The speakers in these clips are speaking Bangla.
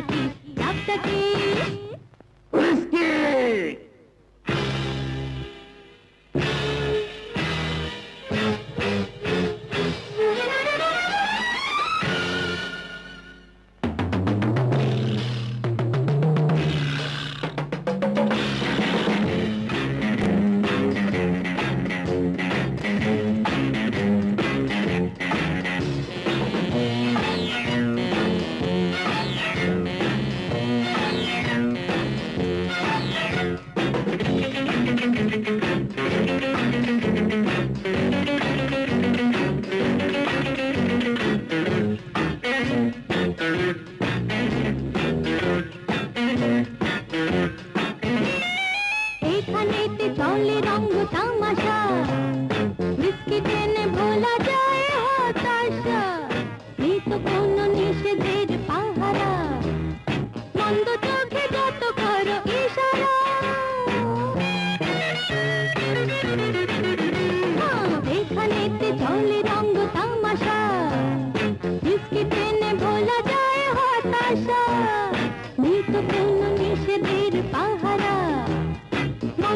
করে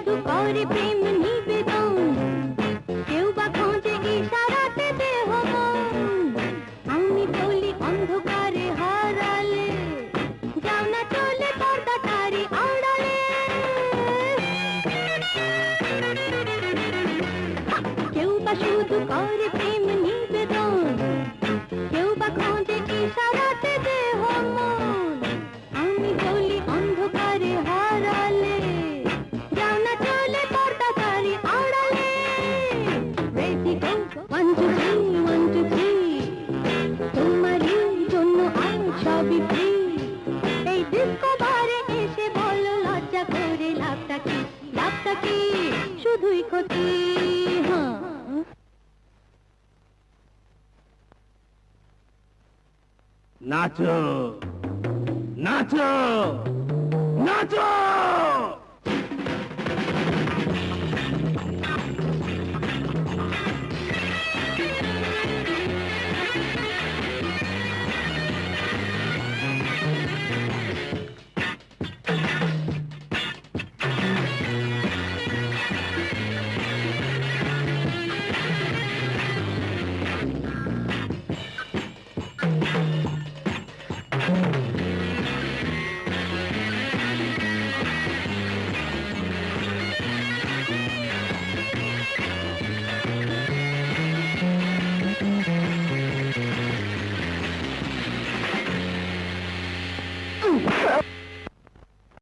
বা করে প্রেম নিবেদন কেউ বা খোঁজে ইশারাতে দেহ আমি বলি অন্ধকারে হারালে যাও না চলে পর্দা তারি আড়ালে কেউ বা শুধু করে প্রেম नाचो नाचो नाचो